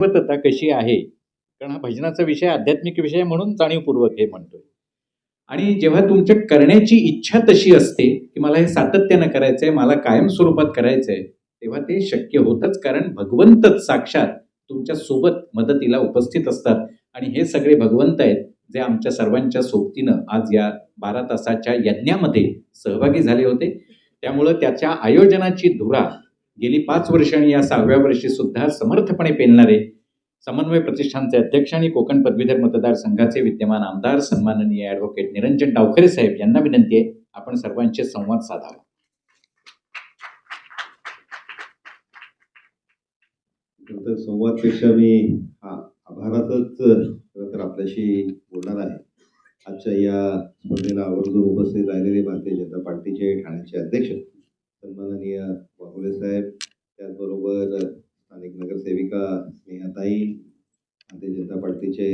पद्धतता कशी आहे? कारण हा भजनाचा विषय आध्यात्मिक विषय म्हणून जाणीवपूर्वक हे म्हणतोय. आणि जेव्हा तुमच्या करण्याची इच्छा तशी असते की मला हे सातत्यानं करायचंय मला कायम स्वरूपात करायचंय तेव्हा ते शक्य होतच कारण भगवंतच साक्षात तुमच्यासोबत मदतीला उपस्थित असतात. आणि हे सगळे भगवंत आहेत जे आमच्या सर्वांच्या सोबतीनं आज या बारा तासाच्या यज्ञामध्ये सहभागी झाले होते. त्यामुळं त्याच्या आयोजनाची धुरा गेली पाच वर्ष आणि या सहाव्या वर्षी सुद्धा समर्थपणे पेलणारे समन्वय प्रतिष्ठानचे अध्यक्ष आणि कोकण पदवीधर मतदारसंघाचे विद्यमान आमदार सन्माननीय ॲडव्होकेट निरंजन डावखरे साहेब यांना विनंती आहे आपण सर्वांचे संवाद साधावा. तर संवादपेक्षा मी हा आभारातच खरं तर आपल्याशी बोलणार आहे. आजच्या या स्पर्धेला आवर्जून उपस्थित राहिलेले भारतीय जनता पार्टीचे ठाण्याचे अध्यक्ष सन्माननीय वाघोले साहेब त्याचबरोबर स्थानिक नगरसेविका स्नेहाताई भारतीय जनता पार्टीचे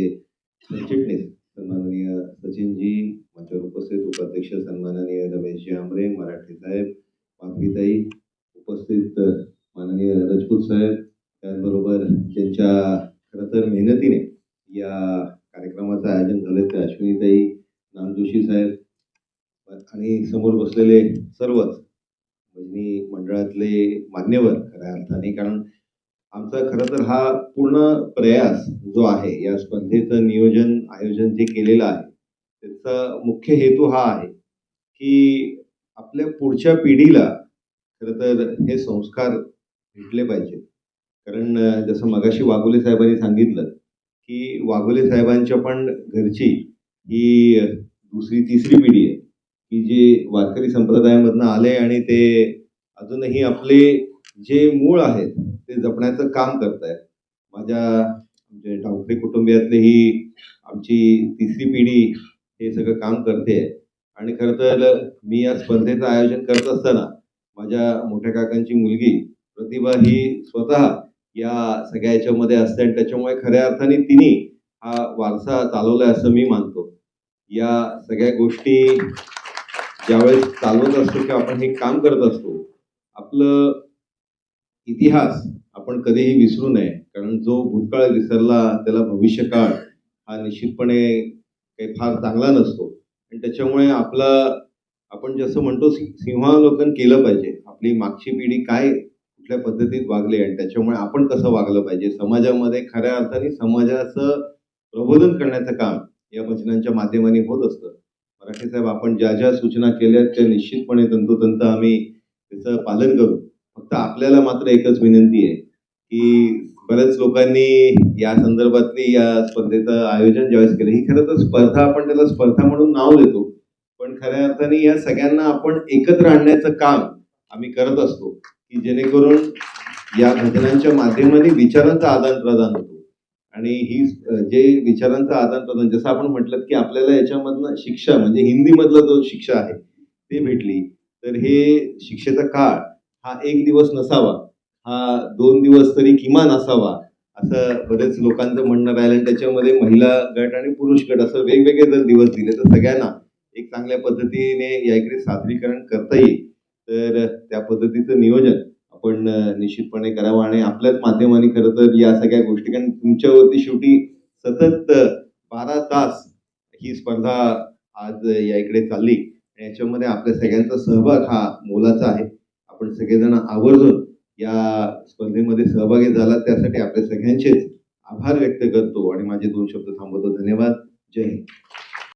सरचिटणीस सन्माननीय सचिनजी मंचावर उपस्थित उपाध्यक्ष सन्माननीय रमेशजी आमरे मराठे साहेब माधवीताई उपस्थित माननीय राजपूत साहेब त्याचबरोबर त्यांच्या खरं तर मेहनतीने या कार्यक्रमाचं आयोजन झालं ते अश्विनीताई नामजोशी साहेब आणि समोर बसलेले सर्वच म्हणजे भजनी मंडळातले मान्यवर खऱ्या अर्थाने कारण आमचा खरं तर हा पूर्ण प्रयास जो आहे या स्पर्धेचं नियोजन आयोजन जे केलेलं आहे त्याचा मुख्य हेतू हा आहे की आपल्या पुढच्या पिढीला खरं तर हे संस्कार भेटले पाहिजे कारण जसं मगाशी वाघोले साहेबांनी सांगितलं की वाघोले साहेबांच्या पण घरची ही दुसरी तिसरी पिढी आहे. की जे वारकरी संप्रदायामधनं आले आणि ते अजूनही आपले जे मूळ आहेत ते जपण्याचं काम करत आहेत माझ्या म्हणजे ठाकरे कुटुंबियातली ही आमची तिसरी पिढी हे सगळं काम करते. आणि खरं तर मी या स्पर्धेचं आयोजन करत असताना माझ्या मोठ्या काकांची मुलगी प्रतिभा ही स्वतः या सगळ्या याच्यामध्ये असते आणि त्याच्यामुळे खऱ्या अर्थाने तिने हा वारसा चालवलाय असं मी मानतो. या सगळ्या गोष्टी ज्यावेळेस चालवत असतो किंवा आपण हे काम करत असतो आपलं इतिहास आपण कधीही विसरू नये. कारण जो भूतकाळ विसरला त्याला भविष्यकाळ हा निश्चितपणे काही फार चांगला नसतो. आणि त्याच्यामुळे आपला आपण जसं म्हणतो सिंहावलोकन केलं पाहिजे. आपली मागची पिढी काय कुठल्या पद्धतीत वागली आणि त्याच्यामुळे आपण कसं वागलं पाहिजे? समाजामध्ये खऱ्या अर्थाने समाजाचं प्रबोधन करण्याचं काम या भजनांच्या माध्यमाने होत असतं. मराठी साहेब आपण ज्या ज्या सूचना केल्या त्या निश्चितपणे तंतोतंत आम्ही त्याचं पालन करू. फक्त आपल्याला मात्र एकच विनंती आहे की बऱ्याच लोकांनी या संदर्भातली या स्पर्धेचं आयोजन ज्यावेळेस केलं ही खरं तर स्पर्धा आपण त्याला स्पर्धा म्हणून नाव देतो. पण खऱ्या अर्थाने या सगळ्यांना आपण एकत्र आणण्याचं काम आम्ही करत असतो की जेणेकरून या घटनांच्या माध्यमाने विचारांचं आदान प्रदान होतो. आणि ही जे विचारांचं आदान प्रदान जसं आपण म्हटलं की आपल्याला याच्यामधनं शिक्षा म्हणजे हिंदीमधलं जो शिक्षा आहे ते भेटली. तर हे शिक्षेचा काळ हा एक दिवस नसावा हा दोन दिवस तरी किमान असावा असं बरेच लोकांचं म्हणणं राहिलं. आणि त्याच्यामध्ये महिला गट आणि पुरुष गट असं वेगवेगळे जर दिवस दिले तर सगळ्यांना एक चांगल्या पद्धतीने या इकडे सादरीकरण करता येईल. तर त्या पद्धतीचं नियोजन आपण निश्चितपणे करावं आणि आपल्याच माध्यमाने खरं तर या सगळ्या गोष्टी. कारण तुमच्यावरती शेवटी सतत बारा तास ही स्पर्धा आज या इकडे चालली. आणि याच्यामध्ये आपल्या सगळ्यांचा सहभाग हा मोलाचा आहे. आपण सगळेजण आवर्जून या स्पर्धेमध्ये सहभागी झाला त्यासाठी आपल्या सगळ्यांचेच आभार व्यक्त करतो. आणि माझे दोन शब्द थांबवतो. धन्यवाद. जय हिंद.